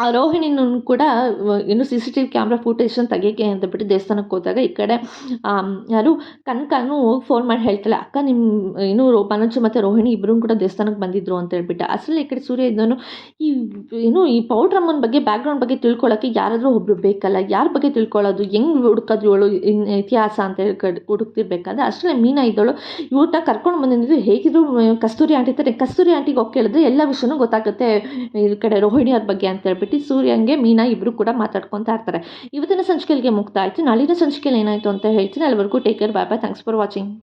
ಆ ರೋಹಿಣಿನೂ ಕೂಡ ಏನು C C T V camera ಫುಟೇಜನ್ನು ತೆಗಿಯೋಕ್ಕೆ ಅಂತ ಬಿಟ್ಟು ದೇವಸ್ಥಾನಕ್ಕೆ ಹೋದಾಗ ಈ ಕಡೆ ಯಾರು, ಕನಕನೂ ಫೋನ್ ಮಾಡಿ ಹೇಳ್ತಾಳೆ, ಅಕ್ಕ ನಿಮ್ಮ ಏನು ರೋ ಮನೋಜ್ ಮತ್ತು ರೋಹಿಣಿ ಇಬ್ಬರೂ ಕೂಡ ದೇವಸ್ಥಾನಕ್ಕೆ ಬಂದಿದ್ರು ಅಂತ ಹೇಳ್ಬಿಟ್ಟು. ಅಸಲು ಈ ಕಡೆ ಸೂರ್ಯ ಇದ್ದನು ಈ ಏನು ಈ ಪೌಡ್ರಮ್ಮನ ಬಗ್ಗೆ ಬ್ಯಾಕ್ಗ್ರೌಂಡ್ ಬಗ್ಗೆ ತಿಳ್ಕೊಳ್ಳೋಕ್ಕೆ ಯಾರಾದರೂ ಒಬ್ಬರು ಬೇಕಲ್ಲ? ಯಾರ ಬಗ್ಗೆ ತಿಳ್ಕೊಳ್ಳೋದು ಹೆಂಗೆ ಹುಡುಕೋದು ಇವಳು ಇನ್, ಇತಿಹಾಸ ಅಂತ ಹೇಳಿ ಹುಡುಕ್ತಿರ್ಬೇಕಾದ್ರೆ ಅಷ್ಟರಲ್ಲೇ ಮೀನಾ ಇದ್ದಳು. ಇವ್ರನ್ನ ಕರ್ಕೊಂಡು ಬಂದಿದ್ದು ಹೇಗಿದ್ರು ಕಸ್ತೂರಿ ಆಂಟಿ ತಾರೆ, ಕಸ್ತೂರಿ ಆಂಟಿಗೆ ಹೋಗಿ ಕೇಳಿದ್ರೆ ಎಲ್ಲ ವಿಷಯನೂ ಗೊತ್ತಾಗುತ್ತೆ, ಈ ಕಡೆ ರೋಹಿಣಿ ಅವ್ರ ಬಗ್ಗೆ ಅಂತ ಹೇಳ್ಬಿಟ್ಟು. ಸೂರ್ಯಂಗೆ ಮೀನಾ ಇಬ್ಬರು ಕೂಡ ಮಾತಾಡ್ಕೊತಾ ಇರ್ತಾರೆ. ಇವತ್ತಿನ ಸಂಚಿಕೆಗೆ ಮುಕ್ತ ಆಯಿತು ನಾಳಿನ ಸಂಚಿಕೆಯಲ್ಲಿ ಏನಾಯಿತು ಅಂತ ಹೇಳ್ತೀನಿ. ಅಲ್ಲಿವರೆಗೂ take care bye bye thanks for watching